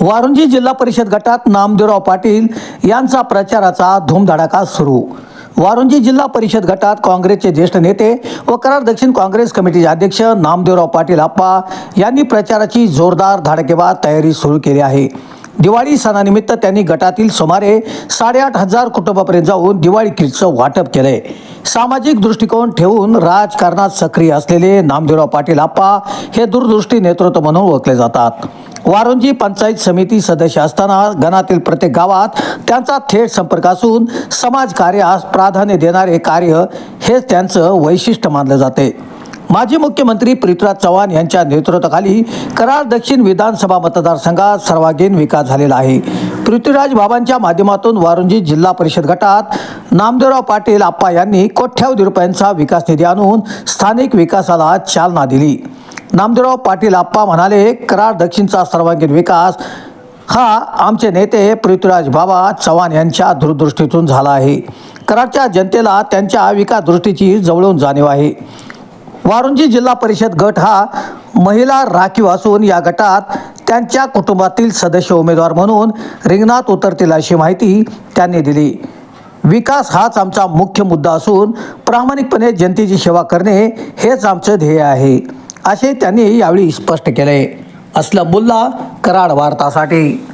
वारुंजी जिल्हा परिषद गटात नामदेवराव पाटील यांचा प्रचाराचा धूमधडाका सुरू. वारुंजी जिल्हा परिषद गटात काँग्रेसचे ज्येष्ठ नेते व करार दक्षिण काँग्रेस कमिटीचे अध्यक्ष नामदेवराव पाटील आप्पा यांनी प्रचाराची जोरदार धडकेबाद तयारी सुरू केली आहे. दिवाळी सणानिमित्त त्यांनी गटातील सुमारे साडेआठ हजार कुटुंबापर्यंत जाऊन दिवाळी किटचं वाटप केलंय. सामाजिक दृष्टिकोन ठेवून राजकारणात सक्रिय असलेले नामदेवराव पाटील आप्पा हे दूरदृष्टी नेतृत्व म्हणून ओळखले जातात. वारुंजी पंचायत समिती सदस्य असताना गणातील प्रत्येक गावात त्यांचा थेट संपर्क असून समाज कार्यास प्राधान्य देणारे कार्य हेच त्यांचं वैशिष्ट्य मानलं जाते. माजी मुख्यमंत्री पृथ्वीराज चव्हाण यांच्या नेतृत्वाखाली कराड दक्षिण विधानसभा मतदारसंघात सर्वांगीण विकास झालेला आहे. पृथ्वीराज बाबांच्या माध्यमातून वारुंजी जिल्हा परिषद गटात नामदेवराव पाटील आप्पा यांनी कोट्यावधी रुपयांचा विकास निधी आणून स्थानिक विकासाला चालना दिली. नामदेवराव पाटील आप्पा म्हणाले कराड दक्षिणचा सर्वांगीण विकास. हा आमचे नेते पृथ्वीराज बाबा चव्हाण यांच्या दूरदृष्टीतून झाला आहे. कराडच्या जनतेला त्यांच्या विकास दृष्टीची जवळून जाणीव आहे. वारुंजी जिल्हा परिषद गट हा महिला राखीव असून या गटात त्यांच्या कुटुंबातील सदस्य उमेदवार म्हणून रिंगणात उतरतील अशी माहिती त्यांनी दिली. विकास हाच आमचा मुख्य मुद्दा असून प्रामाणिकपणे जनतेची सेवा करणे हेच आमचं ध्येय आहे. असे त्यांनी यावेळी स्पष्ट केले. असलं बोलला कराड वार्तासाठी.